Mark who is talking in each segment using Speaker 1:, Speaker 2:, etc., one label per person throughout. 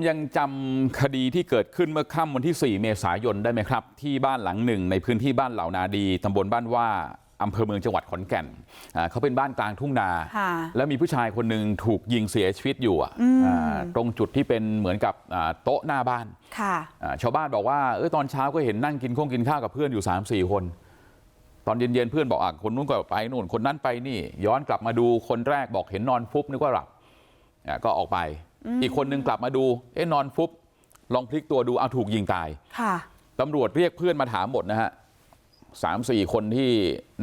Speaker 1: ยังจำคดีที่เกิดขึ้นเมื่อค่ำวันที่4เมษายนได้ไหมครับที่บ้านหลังหนึ่งในพื้นที่บ้านเหล่านาดีตำบลบ้านว่าอำเภอเมืองจังหวัดขอนแก่นอ่าเขาเป็นบ้านกลางทุ่งนา
Speaker 2: ค่ะ
Speaker 1: แล้วมีผู้ชายคนหนึ่งถูกยิงเสียชีวิตอยู่อะ
Speaker 2: อืม
Speaker 1: อ่าตรงจุดที่เป็นเหมือนกับอ่าโต๊ะหน้าบ้าน
Speaker 2: ค่ะ
Speaker 1: อ่าชาวบ้านบอกว่าเออตอนเช้าก็เห็นนั่งกินข้องกินข้าวกับเพื่อนอยู่3 4คนตอนเย็นๆเพื่อนบอกอะคนนู้นก็ไปนู่นคนนั้นไปนี่ย้อนกลับมาดูคนแรกบอกเห็นนอนฟุบนึกว่าหลับอะก็ออกไป อีกคนนึงกลับมาดูเอ๊ะนอนฟุบลองพลิกตัวดูเอาถูกยิงตาย
Speaker 2: ค่ะ
Speaker 1: ตำรวจเรียกเพื่อนมาถามหมดนะฮะสามสี่คนที่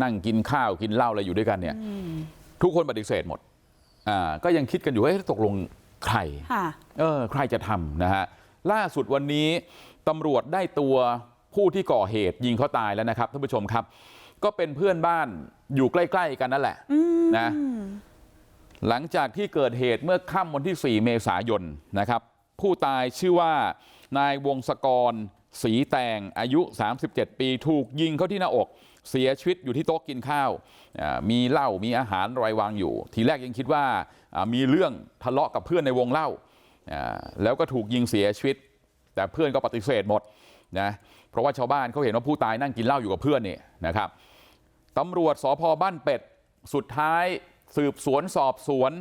Speaker 1: นั่งกินข้าวกินเหล้าอะไรอยู่ด้วยกันเนี่ยทุกคนปฏิเสธหมดอ่าก็ยังคิดกันอยู่ว่าเอ๊ะตกลงใคร
Speaker 2: ค่ะ
Speaker 1: เออใครจะทำนะฮะล่าสุดวันนี้ตำรวจได้ตัวผู้ที่ก่อเหตุยิงเขาตายแล้วนะครับท่านผู้ชมครับก็เป็นเพื่อนบ้านอยู่ใกล้ๆกันนั่นแหละ
Speaker 2: อืม
Speaker 1: นะ หลังจากที่เกิดเหตุเมื่อค่ำวันที่4เมษายนนะครับผู้ตายชื่อว่านายวงศกรสีแตงอายุ37ปีถูกยิงเข้าที่หน้าอกเสียชีวิตอยู่ที่โต๊ะกินข้าวมีเหล้ามีอาหารอะไรวางอยู่ทีแรกยังคิดว่ามีเรื่องทะเลาะกับเพื่อนในวงเล่าแล้วก็ถูกยิงเสียชีวิต แต่เพื่อนก็ปฏิเสธหมดนะเพราะว่าชาวบ้านเขาเห็นว่าผู้ตายนั่งกินเหล้าอยู่กับเพื่อนนี่นะครับตำรวจสพบ้านเป็ดสุดท้าย สืบสวนสอบสวน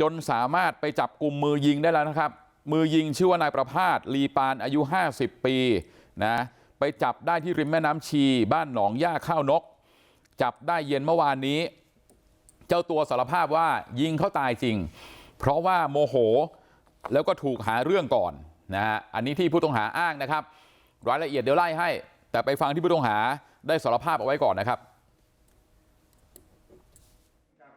Speaker 1: จนสามารถไปจับกลุ่มมือยิงได้แล้วนะครับมือยิงชื่อว่านายประภาสลีปานอายุ50ปีนะไปจับได้ที่ริมแม่น้ำชีบ้านหนองย่าข้าวนก จับได้เย็นเมื่อวานนี้ เจ้าตัวสารภาพว่ายิงเขาตายจริง เพราะว่าโมโหแล้วก็ถูกหาเรื่องก่อนนะฮะอันนี้ที่ผู้ต้องหาอ้างนะครับ รายละเอียดเดี๋ยวไล่ให้ แต่ไปฟังที่ผู้ต้องหาได้สารภาพเอาไว้ก่อนนะครับ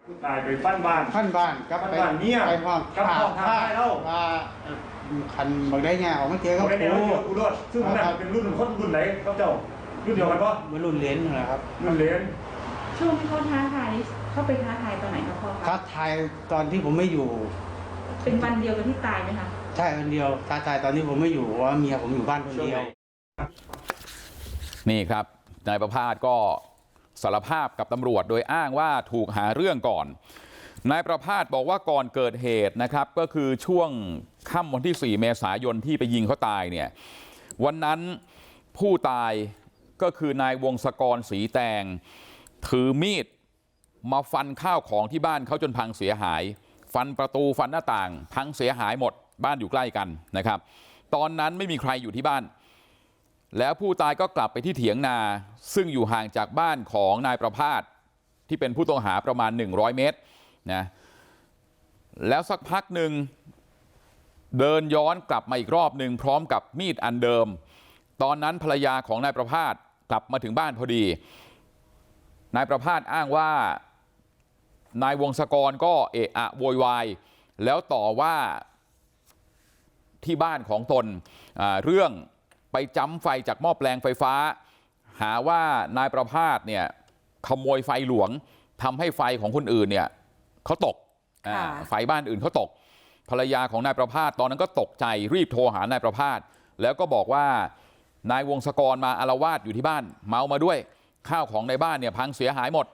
Speaker 3: ผู้ตายไปฟันบ้าน
Speaker 4: ขั้นบ้านกับ
Speaker 3: ขั้น
Speaker 4: ไป
Speaker 3: บ้านเมีย
Speaker 4: ไปห้อง
Speaker 3: กับห้องท้าทายเล่า
Speaker 4: ว่าคันบักได้แง่ออกมาเจอ
Speaker 3: เขา
Speaker 4: กับ
Speaker 3: ได้แนว
Speaker 4: กู
Speaker 3: เดียวกูรอดซึ่งมันน่ะเป็นรุ่นคนรุ่นไหนเขาเจ้ารุ่นเดียวกันปะ
Speaker 4: มารุ่นเหรียญนั่นแหละครับ
Speaker 3: รุ่นเหรียญ
Speaker 5: ช่วงที่เขาท้าทายนี่เขาไปท้าทายตอนไหนคะพ่อ
Speaker 4: ท้า
Speaker 5: คะ
Speaker 4: ทายตอนที่ผมไม่อยู่
Speaker 5: เป็นวันเดียวกับที่ตายไหมคะ
Speaker 4: ใช่คนเดียวท้าทายตอนที่ผมไม่อยู่เพราะว่าเมียผมอยู่บ้านคนเดียว
Speaker 1: นี่ครับนายประภาสก็ สารภาพกับตำรวจโดยอ้างว่าถูกหาเรื่องก่อนนายประภาสบอกว่าก่อนเกิดเหตุนะครับก็คือช่วงค่ำวันที่4เมษายนที่ไปยิงเขาตายเนี่ยวันนั้นผู้ตายก็คือนายวงศกรสีแตงถือมีดมาฟันข้าวของที่บ้านเขาจนพังเสียหายฟันประตูฟันหน้าต่างพังเสียหายหมดบ้านอยู่ใกล้กันนะครับตอนนั้นไม่มีใครอยู่ที่บ้าน แล้วผู้ตายก็กลับไปที่เถียงนาซึ่งอยู่ห่างจากบ้านของนายประภาสที่เป็นผู้ต้องหาประมาณ100เมตรนะแล้วสักพักหนึ่งเดินย้อนกลับมาอีกรอบหนึ่งพร้อมกับมีดอันเดิมตอนนั้นภรรยาของนายประภาสกลับมาถึงบ้านพอดีนายประภาสอ้างว่านายวงศกรก็เอะอะโวยวายแล้วต่อว่าที่บ้านของตนเรื่อง จ้ำไฟจากหม้อแปลงไฟฟ้าหาว่านายประภาสเนี่ยขโมยไฟหลวงทำให้ไฟของคนอื่นเนี่ยเขาตกอ่า
Speaker 2: ค่ะ
Speaker 1: ไฟบ้านอื่นเขาตกภรรยาของนายประภาสตอนนั้นก็ตกใจรีบโทรหานายประภาสแล้วก็บอกว่านายวงศกรมาอารวาสอยู่ที่บ้านเมามาด้วยข้าวของในบ้านเนี่ยพังเสียหายหมด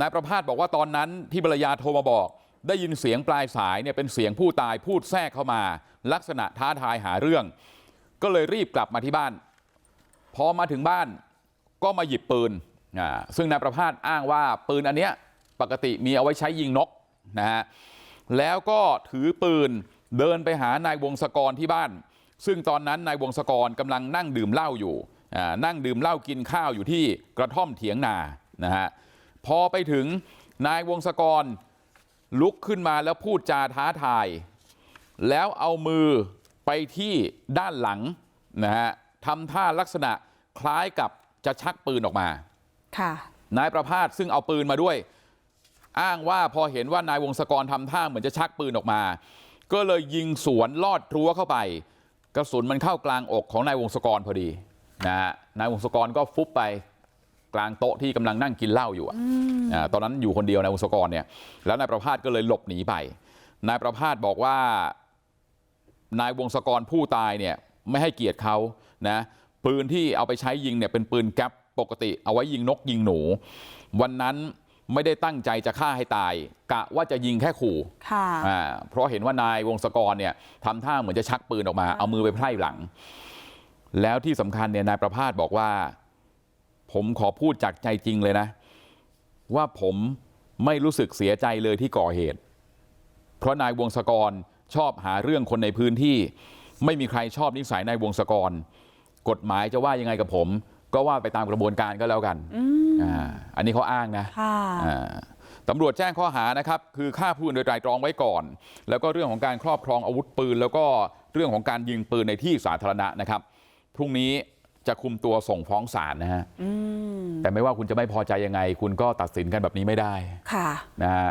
Speaker 1: นายประภาสบอกว่าตอนนั้นที่ภรรยาโทรมาบอกได้ยินเสียงปลายสายเนี่ยเป็นเสียงผู้ตายพูดแทรกเข้ามาลักษณะท้าทายหาเรื่อง ก็เลยรีบกลับมาที่บ้านพอมาถึงบ้านก็มาหยิบปืนซึ่งนายประภาสอ้างว่าปืนอันเนี้ยปกติมีเอาไว้ใช้ยิงนกนะฮะแล้วก็ถือปืนเดินไปหานายวงศกรที่บ้านซึ่งตอนนั้นนายวงศกรกำลังนั่งดื่มเหล้าอยู่นั่งดื่มเหล้ากินข้าวอยู่ที่กระท่อมเถียงนานะฮะพอไปถึงนายวงศกรลุกขึ้นมาแล้วพูดจาท้าทายแล้วเอามือ ไปที่ด้านหลังนะฮะทำท่าลักษณะคล้ายกับจะชักปืนออกมา
Speaker 2: ค่ะ
Speaker 1: นายประภาสซึ่งเอาปืนมาด้วยอ้างว่าพอเห็นว่านายวงศกรทำท่าเหมือนจะชักปืนออกมาก็เลยยิงสวนลอดรั้วเข้าไปกระสุนมันเข้ากลางอกของนายวงศกรพอดีนะฮะนายวงศกรก็ฟุบไปกลางโต๊ะที่กำลังนั่งกินเหล้าอยู่อะอ่าตอนนั้นอยู่คนเดียวนายวงศกรเนี่ยแล้วนายประภาสก็เลยหลบหนีไปนายประภาสบอกว่า นายวงศกรผู้ตายเนี่ยไม่ให้เกียรติเขานะปืนที่เอาไปใช้ยิงเนี่ยเป็นปืนแก๊ปปกติเอาไว้ยิงนกยิงหนูวันนั้นไม่ได้ตั้งใจจะฆ่าให้ตายกะว่าจะยิงแค่ขู่
Speaker 2: ค่ะ
Speaker 1: อ่าเพราะเห็นว่านายวงศกรเนี่ยทำท่าเหมือนจะชักปืนออกมาเอามือไปไพร่หลังแล้วที่สำคัญเนี่ยนายประภาสบอกว่าผมขอพูดจากใจจริงเลยนะว่าผมไม่รู้สึกเสียใจเลยที่ก่อเหตุเพราะนายวงศกร ชอบหาเรื่องคนในพื้นที่ไม่มีใครชอบนิสัยนายวงศกรกฎหมายจะว่ายังไงกับผมก็ว่าไปตามกระบวนการก็แล้วกัน
Speaker 2: อืม
Speaker 1: อ่าอันนี้เขาอ้างนะ
Speaker 2: ค่ะ
Speaker 1: อ่าตำรวจแจ้งข้อหานะครับคือฆ่าผู้อื่นโดยไตรตรองไว้ก่อนแล้วก็เรื่องของการครอบครองอาวุธปืนแล้วก็เรื่องของการยิงปืนในที่สาธารณะนะครับพรุ่งนี้จะคุมตัวส่งฟ้องศาลนะฮะ
Speaker 2: อืม
Speaker 1: แต่ไม่ว่าคุณจะไม่พอใจยังไงคุณก็ตัดสินกันแบบนี้ไม่ได้
Speaker 2: ค่ะ
Speaker 1: นะฮะ